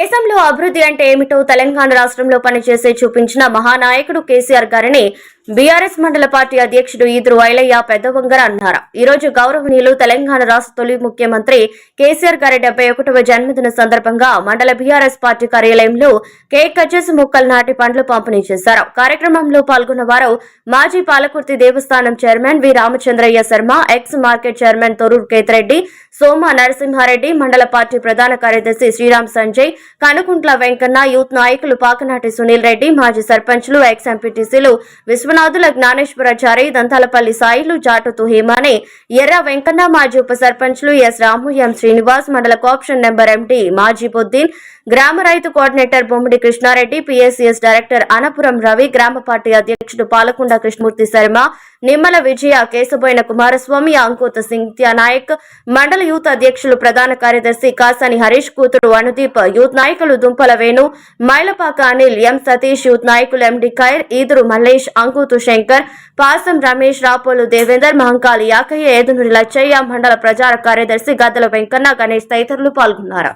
దేశంలో అభివృద్ధి అంటే ఏమిటో తెలంగాణ రాష్ట్రంలో పనిచేసే చూపించిన మహానాయకుడు కేసీఆర్ గారిని బీఆర్ఎస్ మండల పార్టీ అధ్యక్షుడు ఈదురు పెద్ద పెద్దవంగర అన్నారు. ఈ రోజు గౌరవనీయులు తెలంగాణ రాష్ట్ర తొలి ముఖ్యమంత్రి కేసీఆర్ గారి డెబ్బై ఒకటవ జన్మదిన సందర్భంగా మండల బీఆర్ఎస్ పార్టీ కార్యాలయంలో కేక్ కట్ చేసి ముక్కలు నాటి పండ్లు పంపిణీ చేశారు. కార్యక్రమంలో పాల్గొన్న వారు మాజీ పాలకుర్తి దేవస్థానం chairman V Ramachandraiah Sharma ex market chairman Thorrur Kethireddy Soma Narasimhareddy మండల పార్టీ ప్రధాన కార్యదర్శి శ్రీరామ్ సంజయ్ కనుకుంట్ల వెంకన్న యూత్ నాయకులు పాకనాటి సునీల్ రెడ్డి మాజీ సర్పంచ్లు ఎక్స్ ఎంపీటీసీలు విశ్వనాథుల జ్ఞానేశ్వరాచారి దంతాలపల్లి సాయిలు జాటుతు హేమానే ఎర్ర వెంకన్న మాజీ ఉప సర్పంచ్లు ఎస్ రాము ఎం శ్రీనివాస్ మండల కోఆప్షన్ నెంబర్ ఎండి మాజీ బుద్దీన్ గ్రామ రైతు coordinator Bommidi Krishnareddy PSCS director Anapuram Ravi గ్రామ పార్టీ అధ్యక్షుడు పాలకొండ కృష్ణమూర్తి శర్మ నిమ్మల విజయ కేశబోయిన కుమారస్వామి అంకుత సింగ్త్య నాయక్ మండల యూత్ అధ్యక్షులు ప్రధాన కార్యదర్శి కాసాని హరీష్ కూతురు అనుదీప్ యూత్ నాయకులు దుంపల వేణు మైలపాక అనిల్ ఎం సతీష్ యూత్ నాయకులు ఎండి ఖైర్ ఈదురు మల్లేష్ అంకుతు శంకర్ పాసం రమేష్ రాపోలు దేవేందర్ మహంకాళి యాకయ్య ఏదునూరి లచ్చయ్య మండల ప్రచార కార్యదర్శి గద్దల వెంకన్న గణేష్ తదితరులు పాల్గొన్నారు.